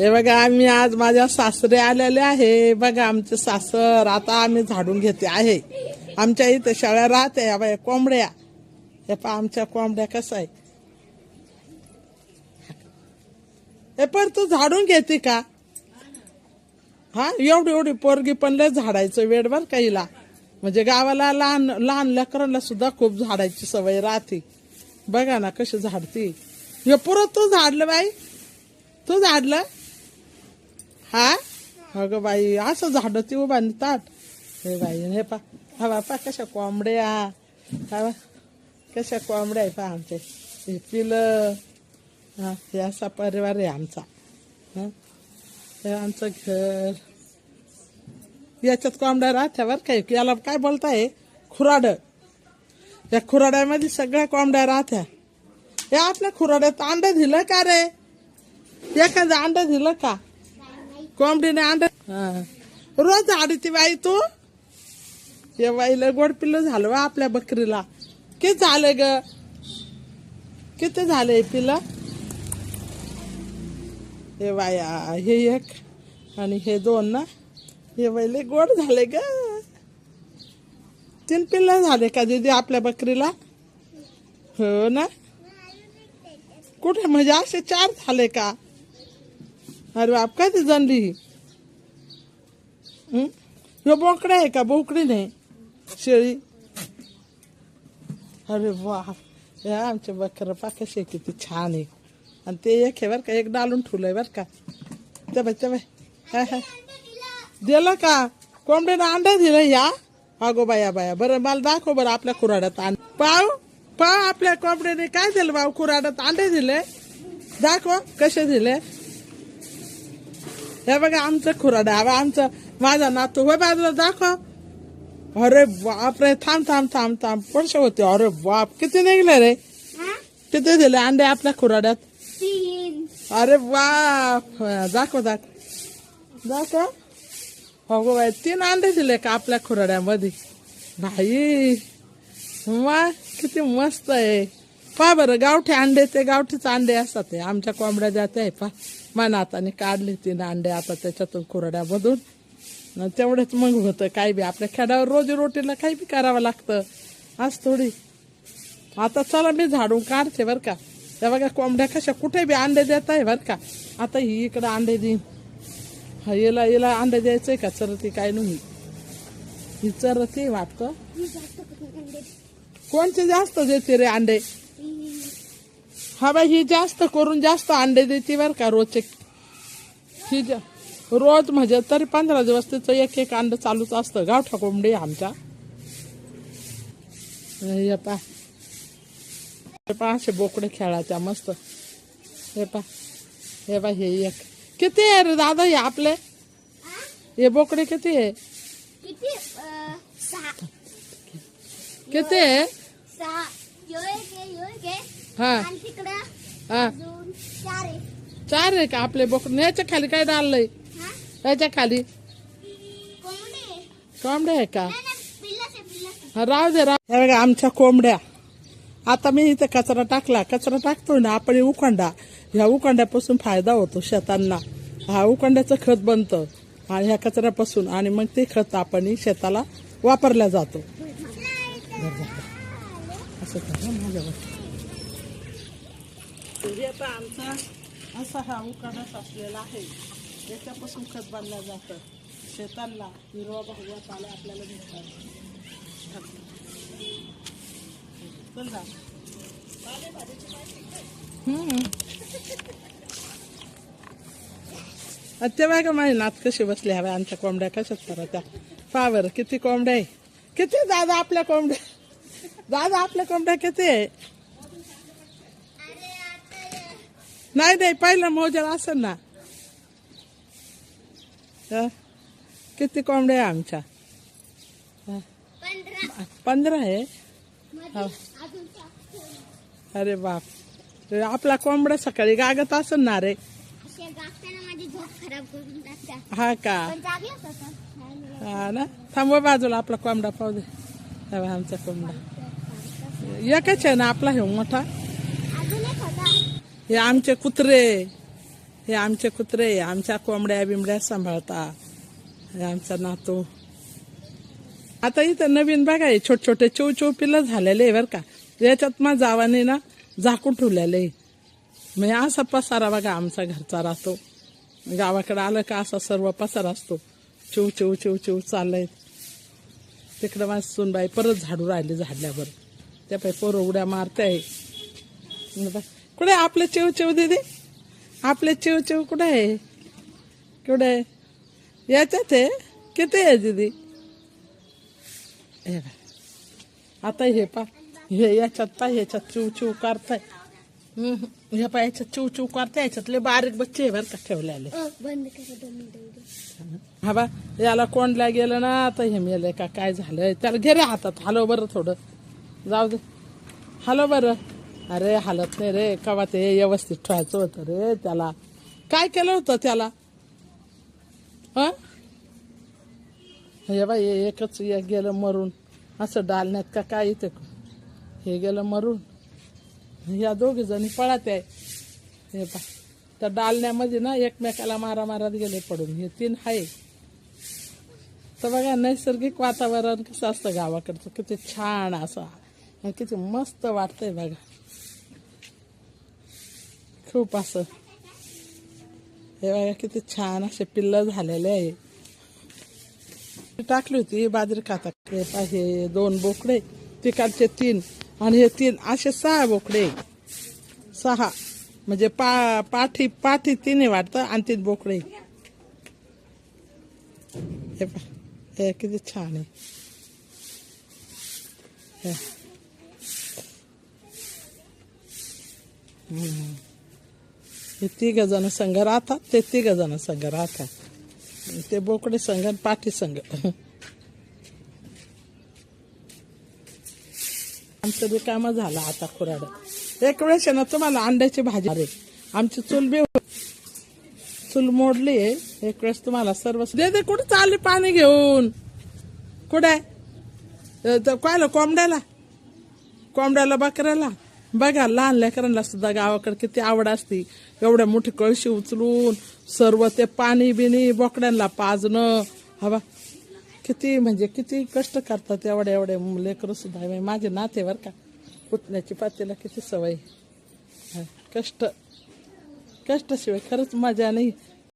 हे बघा आम्ही आज माझ्या सासरे आलेले आहे. बघा आमचे सासर आता आम्ही झाडून घेते आहे. आमच्या इथं शाळा राहते या बाया कोंबड्या. हे पा आमच्या कोंबड्या कसं आहे. हे पण तू झाडून घेते का? हा एवढी एवढी पोरगी पण लय झाडायचं वेळ बर काहीला म्हणजे गावाला लहान लहान लेकरांना सुद्धा खूप झाडायची सवय राहते. बघा ना कशी झाडती. हे पुरं तू झाडलं बाई. तू झाडलं? हा? अगं बाई असं झाड ती बांधतात. हे बाई हे पा हा बापा कशा कोंबड्या. हा कशा कोंबड्या आहे पा आमचे. हे पिलं. हा हे असा परिवार आहे आमचा. हा हे आमचं घर. याच्यात कोंबड्या राहत्या बरं काय याला काय बोलताय? खुराड. या खुराड्यामध्ये सगळ्या कोंबड्या राहत्या. या आपल्या खुराड्यात अंडं दिलं का रे? एखादं अंडं दिलं का? कोंबडीने अंड रोज आडती बाई तू. या बाईला गोड पिल्लं झालं वा आपल्या बकरीला. किती झालं ग? किती झालंय हे पिल्लं? हे बाया हे एक आणि हे दोन ना. हे बाईले गोड झाले ग. तीन पिल्लं झाले का दिदी आपल्या बकरीला? हो ना? कुठे म्हणजे असे चार झाले का? अरे बाप काय ती जनली ही? ह्यो बोकडा आहे का? बोकडी नाही. शेळी. अरे वा आमच्या आमचे बकर पाकशे किती छान आहे. आणि ते एक आहे बरं का एक डालून ठेवलंय बरं का. ते बाय ते बाय हा हा दिलं का? कोंबडीनं अंडा दिलं या? अगो बाया बाया. बरं मला दाखव बरं आपल्या कुराड्यात आण पाव पाव आपल्या कोंबडीने काय दिलं भाऊ कुराड्यात अंडे दिले. दाखव कसे दिले. हे बघा आमचं खुराडा हवा आमचं माझा नातू. होय बाजूला दाखव. अरे बाप रे थांब थांब थांब थांब. पैसे होते? अरे बाप किती निघले रे? किती दिले अंडे आपल्या खुराड्यात? अरे बाप दाखव दाखव. दाखव. हो गो बाई तीन अंडे दिले का आपल्या खुराड्यामध्ये? भाई वा किती मस्त आहे. पा बरं गावठी अंडे ते गावठीच अंडे असतात ते. आमच्या कोंबड्या जाते आहे पा मान हाताने काढले तीन अंडे आता त्याच्यातून खुराड्यामधून न तेवढंच मग होतं काही बी. आपल्या खेड्यावर रोजी रोटीला काही बी करावं लागतं. आज थोडी. आता चला मी झाडून काढते बरं का. त्या बघा कोंबड्या कशा कुठे बी अंडे देत आहे बरं का. आता ही इकडं अंडे देईन. हा हिला हिला अंडे द्यायचंय का? चरती काय नाही. ही चरती वाटतं. कोणचे जास्त देते रे अंडे? हा बाई ही जास्त करून जास्त अंडे देते बरं का रोजचे. ही जा- रोज म्हणजे तरी पंधरा दिवस तिचं एक एक अंड चालूच असतं. गावठा कोंबडी आमच्या. हे पा. हे पा असे बोकडे खेळायच्या मस्त. हे पा. हे पा हे एक. किती आहे रे दादा हे आपले? हे बोकडे किती आहे? किती आहे. हा. आणि तिकडं हा. अजून चार आहे चार आहे का? आपले बोकडे याच्या खाली काय डाललंय? हा? याच्या खाली. कोंबडी. आहे. कोंबड्या आहे का? नाही, नाही, पिल्लंच आहे, पिल्लंच आहे. हा, राहू दे राहू हे बघा आमच्या कोंबड्या. आता मी इथे कचरा टाकला. कचरा टाकतोय ना आपण हे उखंडा. ह्या उखंड्यापासून फायदा होतो शेतांना. हा उखंड्याचं खत बनतं. आणि ह्या कचऱ्यापासून. आणि मग ते खत आपण शेताला वापरल्या जातो. असं कर हं माझ्यावर. हे आता आमचा असा हा उकाडा साचलेला आहे. याच्यापासून खत बनलं जातं. शेतांना हिरवा भगवा पाला आपल्याला भेटतात. चल जा. ते बघा माझी नात कशी बसली हव्या आमच्या कोंबड्या? कशाच करा त्या किती कोंबड्या आहे? किती दादा आपल्या कोंबड्या? दादा आपल्या कोंबड्या किती आहे? नाही नाही पहिलं मोजर असेल ना? किती कोंबड्या आहे आमच्या? पंधरा. आहे. अरे बाप. आपला कोंबडा सकाळी गागत असेल ना रे. हा का? हा ना? थांबवा बाजूला आपला कोंबडा पाहू दे. आमचा कोंबडा. एकच आहे ना आपला हे मोठा? हे आमचे कुत्रे. हे आमचे कुत्रे. आमच्या कोंबड्या बिंबड्या सांभाळता. हे आमचा नातू. आता इथं नवीन बघा हे छोटे छोटे चिव चिव पिल्लं झालेले आहे बरं का. याच्यात मग जावाने ना झाकून ठेवलेले म्हणजे असा पसारा बघा आमचा घरचा राहतो. गावाकडे आलं का असा सर्व पसारा असतो. चिव चिव चिव चिव चाललंय. तिकडं माझी सुनबाई परत झाडू राहिली झाडल्यावर. त्या पाय पोरं उड्या मारते आहे कुठे आपले चिव चिव दीदी? आपले चिव चिव कुठे आहे? कुठे आहे? याच्यात आहे? किती आहे दीदी? हे. आता हे पा हे याच्यात पा ह्याच्यात चिव चिव करताय. हे पा याच्यात चिव चिव करताय याच्यातले बारीक बच्चे आहे बरं का दोन मिनिटं हा बा याला कोंडल्या गेलं ना तर हे मेलंय का काय झालंय? त्याला घे रे हातात. हलव बरं थोडं. जाऊ दे. हलव बरं. अरे हालत नाही रे. कवा ते व्यवस्थित ठेवायचं होतं रे त्याला. काय केलं होतं त्याला? हे? बाई हे एकच एक गेलं मरून. असं डालण्यात का काय इथे? हे गेलं मरून. या दोघी जणी पळत आहे. हे पा त्या डालण्यामध्ये ना एकमेकाला मारा मारत गेले पडून. हे तीन आहे तर बघा नैसर्गिक वातावरण कसं असतं गावाकडचं. किती छान असं. किती मस्त वाटतंय बघा. खूप असं. हे बघा किती छान असे पिल्ल झालेले आहे. टाकली होती बाजरी खाता हे दोन बोकडे तिकडचे तीन. आणि हे तीन असे सहा बोकडे सहा. म्हणजे पा पाठी पाठी तिने वाटतं आणि तीन बोकडे हे पहा, हे किती छान आहे. हे. तिघ जण संघ राहतात ते तिघ जण संघ राहतात. ते बोकडे संघ आणि पाठी संघ. आमचं रिकामं झालं आता खुराड एक वेळेस ना तुम्हाला अंड्याची भाजी अरे आमची चूल बी चूल मोडली आहे. एक वेळेस तुम्हाला सर्व दे दे कुठं चालली पाणी घेऊन? कुठे काय कोंबड्याला? कोंबड्याला बकऱ्याला? बघा लहान लेकरांना सुद्धा गावाकडे किती आवड असती. एवढ्या मोठी कळशी उचलून सर्व ते पाणी बिणी बोकड्यांना पाजणं. हवा किती म्हणजे किती कष्ट करतात एवढ्या एवढे लेकरं सुद्धा. माझे नाते बर का पुतण्याची पातीला किती सवय. कष्ट कष्टाशिवाय खरंच मजा नाही.